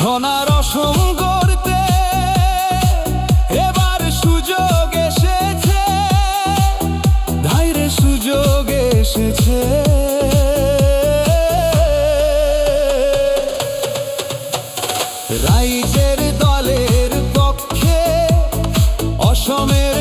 সোনার অসম করতে এবার সুযোগ এসেছে। ধাইরে সুযোগ এসেছে। রাইটের দলের পক্ষে অসমের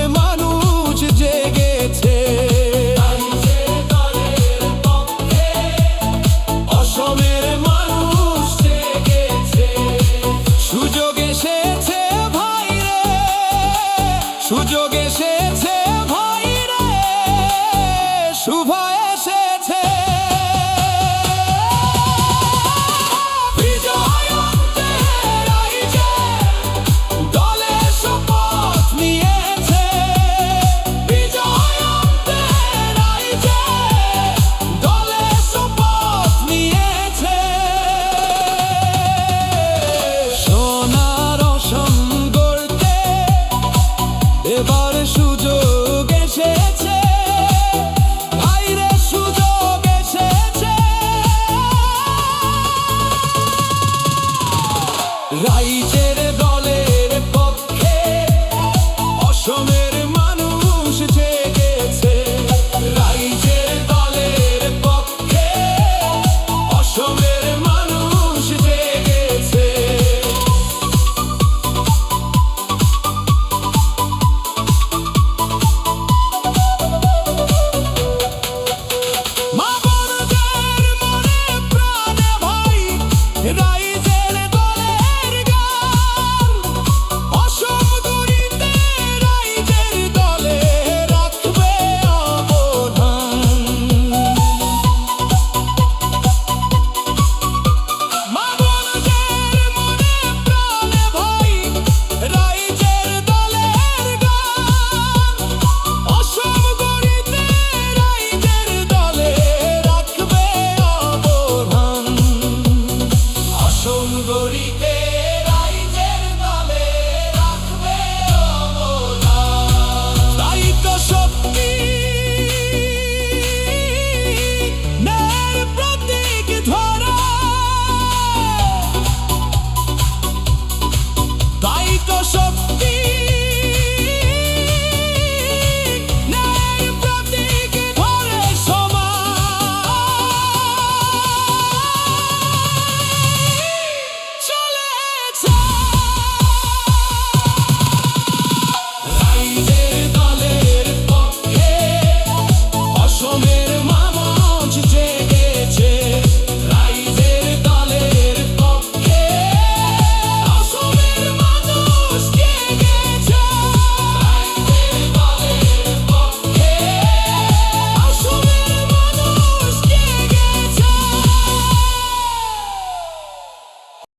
lighted up.